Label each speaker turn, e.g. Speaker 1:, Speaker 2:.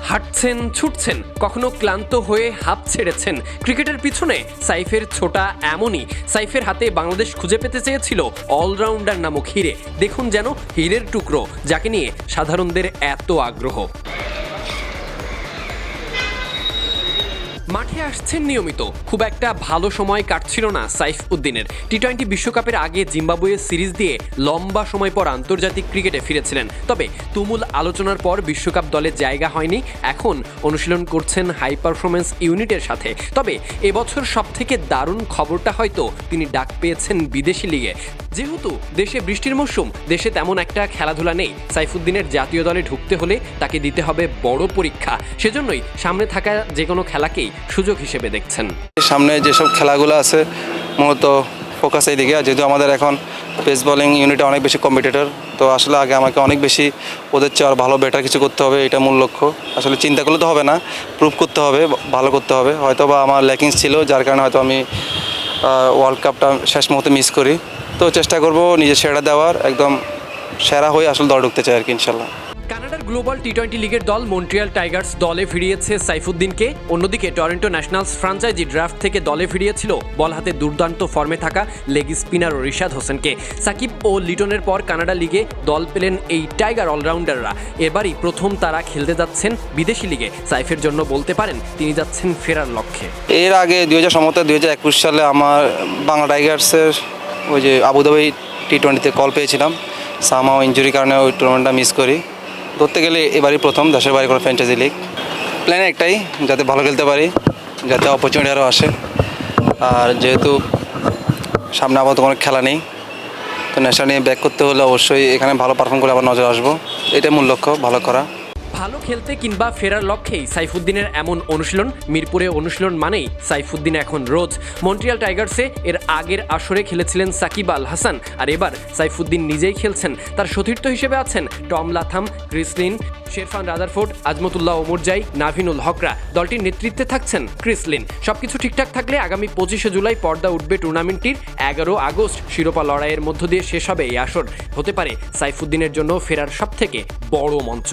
Speaker 1: দৌড়চ্ছেন ছুটছেন, কখনো ক্লান্ত হয়ে হাঁপ ছেড়েছেন। ক্রিকেটের পিছনে সাইফের ছোটা এমনই। সাইফের হাতে বাংলাদেশ খুঁজে পেতে চেয়েছিল অলরাউন্ডার নামক হিরে। দেখুন যেন হীরের টুকরো, যাকে নিয়ে সাধারণদের এত আগ্রহ। মাঠে আসছেন নিয়মিত। খুব একটা ভালো সময় কাটছিল না সাইফ উদ্দিনের। টি টোয়েন্টি বিশ্বকাপের আগে জিম্বাবুয়ে সিরিজ দিয়ে লম্বা সময় পর আন্তর্জাতিক ক্রিকেটে ফিরেছিলেন। তবে তুমুল আলোচনার পর বিশ্বকাপ দলে জায়গা হয়নি। এখন অনুশীলন করছেন হাই পারফরমেন্স ইউনিটের সাথে। তবে এবছর সব থেকে দারুণ খবরটা হয়তো তিনি ডাক পেয়েছেন বিদেশি লিগে। যেহেতু দেশে বৃষ্টির মরশুম, দেশে তেমন একটা খেলাধুলা নেই। সাইফুদ্দিনের জাতীয় দলে ঢুকতে হলে তাকে দিতে হবে বড় পরীক্ষা। সেজন্যই সামনে থাকা যে কোনো খেলাকেই সুযোগ হিসেবে দেখছেন।
Speaker 2: সামনে যেসব খেলাগুলো আছে, মূলত ফোকাস এই দিকে। আর যেহেতু আমাদের এখন পেস বলিং ইউনিটে অনেক বেশি কম্পিটিটর তো আসলে আগে আমাকে অনেক বেশি ওদের চেয়ে আর ভালো বেটার কিছু করতে হবে, এটা মূল লক্ষ্য। আসলে চিন্তা করলে তো হবে না প্রুভ করতে হবে, ভালো করতে হবে। হয়তো বা আমার ল্যাকিংস ছিল, যার কারণে হয়তো আমি ওয়ার্ল্ড কাপটা শেষ মুহূর্তে মিস করি। তো চেষ্টা করব নিজের সেরা দেওয়ার, একদম সেরা হয়ে আসলে দল ঢুকতে চাই আর কি, ইনশাল্লাহ।
Speaker 1: গ্লোবাল টি টোয়েন্টি লিগের দল মন্ট্রিয়াল টাইগার্স দলে ফিরিয়েছে সাইফুদ্দিনকে। অন্যদিকে টরন্টো ন্যাশনালস ফ্রাঞ্চাইজি ড্রাফট থেকে দলে ফিরিয়েছিল বল হাতে দুর্দান্ত ফর্মে থাকা লেগ স্পিনার রিশাদ হোসেনকে। সাকিব ও লিটনের পর কানাডা লিগে দল পেলেন এই টাইগার অলরাউন্ডাররা। এবারই প্রথম তারা খেলতে যাচ্ছেন বিদেশি লিগে। সাইফের জন্য বলতে পারেন, তিনি যাচ্ছেন ফেরার লক্ষ্যে।
Speaker 2: এর আগে দুই হাজার সম্ভবত দুই হাজার একুশ সালে আমার বাংলা টাইগার্সের ওই যে আবুধাবি টি টোয়েন্টিতে কল পেয়েছিলাম। সামাও ইঞ্জুরির কারণে ওই টুর্নামেন্টটা মিস করি। ধরতে গেলে এবারই প্রথম দেশের বাইরে কোনো ফ্র্যাঞ্চাইজি লিগ প্ল্যান একটাই, যাতে ভালো খেলতে পারি, যাতে অপরচুনিটি আরও আসে। আর যেহেতু সামনে আপাতত কোনো খেলা নেই, তো নেশা নিয়ে ব্যাক করতে হলে অবশ্যই এখানে ভালো পারফর্ম করে আবার নজর আসব। এটাই মূল লক্ষ্য, ভালো করা।
Speaker 1: ভালো খেলতে কিংবা ফেরার লক্ষ্যেই সাইফুদ্দিনের এমন অনুশীলন, মিরপুরে অনুশীলন মানেই সাইফুদ্দিন এখন রোজ। মন্ট্রিয়াল টাইগার্সে এর আগের আসরে খেলেছিলেন সাকিব আল হাসান, আর এবার সাইফুদ্দিন নিজেই খেলছেন। তার সতীর্থ হিসেবে আছেন Tom Latham Chris Lynn Sherfane Rutherford, Azmatullah Omarzai, Naveenul হকরা। দলটির নেতৃত্বে থাকছেন ক্রিসলিন সবকিছু ঠিকঠাক থাকলে আগামী পঁচিশে জুলাই পর্দা উঠবে টুর্নামেন্টটির। এগারো আগস্ট শিরোপা লড়াইয়ের মধ্য দিয়ে শেষ হবে এই আসর। হতে পারে সাইফুদ্দিনের জন্য ফেরার সবথেকে বড় মঞ্চ।